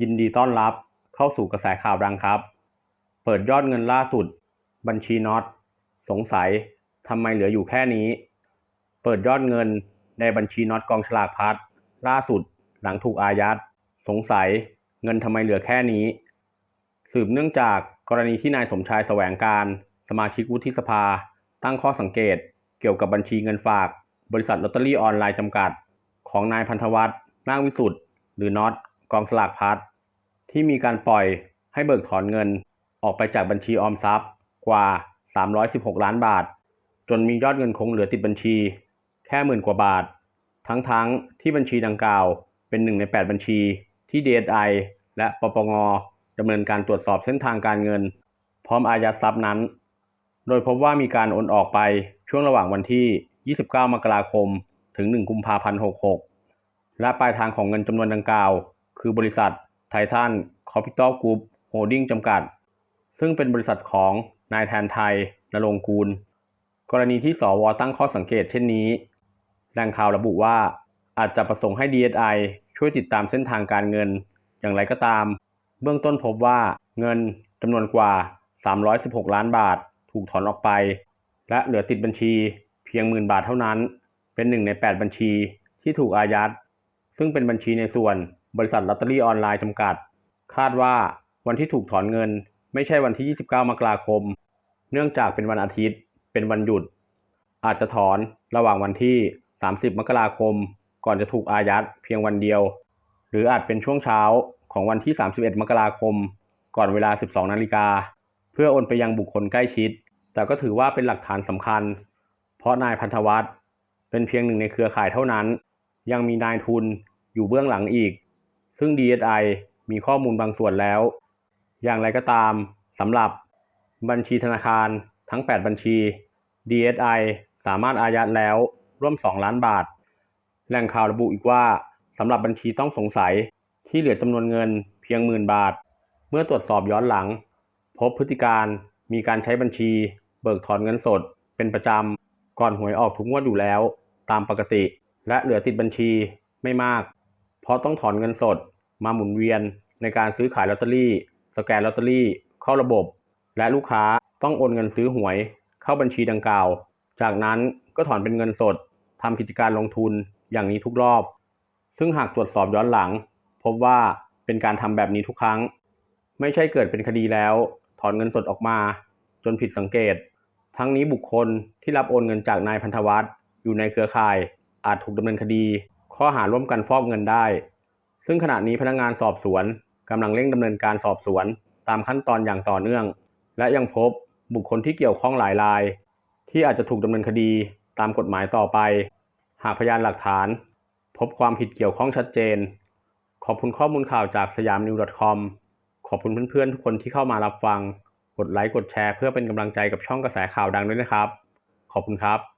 ยินดีต้อนรับเข้าสู่กระแสข่าวดังครับ เปิดยอดเงินล่าสุด บัญชีน็อต สงสัยทำไมเหลืออยู่แค่นี้ เปิดยอดเงินในบัญชีน็อตกองฉลากพัดล่าสุดหลังถูกอายัด สงสัยเงินทำไมเหลือแค่นี้ สืบเนื่องจากกรณีที่นายสมชายแสวงการ สมาชิกวุฒิสภา ตั้งข้อสังเกต เกี่ยวกับบัญชีเงินฝาก บริษัทลอตเตอรี่ออนไลน์จำกัด ของนายพันธวัฒน์นาควิสุทธ์หรือน็อต กองสลากพัดที่มีการปล่อยให้เบิกถอนเงินออกไปจากบัญชีออมทรัพย์กว่า 316 ล้านบาท จนมียอดเงินคงเหลือติดบัญชี แค่หมื่นกว่าบาท ทั้งๆที่บัญชีดังกล่าวเป็นหนึ่งใน 8 บัญชีที่ DSI และปปงดำเนินการตรวจสอบเส้นทางการเงิน พร้อมอายัดทรัพย์นั้น โดยพบว่ามีการโอนออกไปช่วงระหว่างวันที่ 29 มกราคม ถึง 1 กุมภาพันธ์ 66 และปลายทางของเงินจำนวนดังกล่าว คือบริษัทไททันคอพิตอลกรุ๊ปโฮลดิ้งจำกัด ซึ่งเป็นบริษัทของนายแทนไทยนรงค์กูล กรณีที่สวตั้งข้อสังเกตเช่นนี้แหล่งข่าวระบุว่าอาจจะประสงค์ให้ DSI ช่วยติดตามเส้นทางการเงิน อย่างไรก็ตาม เบื้องต้นพบว่าเงินจำนวนกว่า 316 ล้านบาท ถูกถอนออกไป และเหลือติดบัญชีเพียงหมื่นบาทเท่านั้น เป็นหนึ่งใน 8 บัญชีที่ถูกอายัด ซึ่งเป็นบัญชีในส่วน บริษัทลอตเตอรี่ออนไลน์จำกัด คาดว่าวันที่ถูกถอนเงิน ไม่ใช่วันที่ 29 มกราคม เนื่องจากเป็นวันอาทิตย์ เป็นวันหยุด อาจจะถอนระหว่างวันที่ 30 มกราคม ก่อนจะถูกอายัดเพียงวันเดียว หรืออาจเป็นช่วงเช้าของวันที่ 31 มกราคม ก่อนเวลา 12 นาฬิกา เพื่อโอนไปยังบุคคลใกล้ชิด แต่ก็ถือว่าเป็นหลักฐานสำคัญ เพราะนายพันธวัฒน์เป็นเพียงหนึ่งในเครือข่ายเท่านั้น ยังมีนายทุนอยู่เบื้องหลังอีก ซึ่ง DSI มีข้อมูลบางส่วนแล้ว อย่างไรก็ตามสำหรับบัญชีธนาคารทั้ง 8 บัญชี DSI สามารถอายัดแล้วร่วม 2 ล้านบาท แหล่งข่าวระบุอีกว่าสำหรับบัญชีต้องสงสัยที่เหลือจำนวนเงินเพียงหมื่นบาท เมื่อตรวจสอบย้อนหลัง พบพฤติการมีการใช้บัญชี เบิกถอนเงินสด เป็นประจำก่อนหวยออกทุกงวดอยู่แล้ว ตามปกติ และเหลือติดบัญชีไม่มาก เพราะต้องถอนเงินสด มาหมุนเวียนในการซื้อขายลอตเตอรี่ สแกนลอตเตอรี่เข้าระบบ และลูกค้าต้องโอนเงินซื้อหวย เข้าบัญชีดังกล่าว จากนั้นก็ถอนเป็นเงินสดทำกิจการลงทุนอย่างนี้ทุกรอบ ซึ่งหากตรวจสอบย้อนหลัง พบว่าเป็นการทำแบบนี้ทุกครั้ง ไม่ใช่เกิดเป็นคดีแล้ว ถอนเงินสดออกมา จนผิดสังเกต ทั้งนี้บุคคลที่รับโอนเงินจากนายพันธวัฒน์อยู่ในเครือข่าย อาจถูกดำเนินคดี ข้อหาร่วมกันฟอกเงินได้ ซึ่งขณะนี้พนักงานสอบสวนกำลังเร่งดำเนินการสอบสวนตามขั้นตอนอย่างต่อเนื่อง และยังพบบุคคลที่เกี่ยวข้องหลายราย ที่อาจจะถูกดำเนินคดีตามกฎหมายต่อไป หากพยานหลักฐาน พบความผิดเกี่ยวข้องชัดเจน ขอบคุณข้อมูลข่าวจากสยามนิว .com ขอบคุณเพื่อนๆทุกคนที่เข้ามารับฟัง กดไลค์กดแชร์เพื่อเป็นกำลังใจกับช่องกระแสข่าวดังด้วยนะครับ ขอบคุณครับ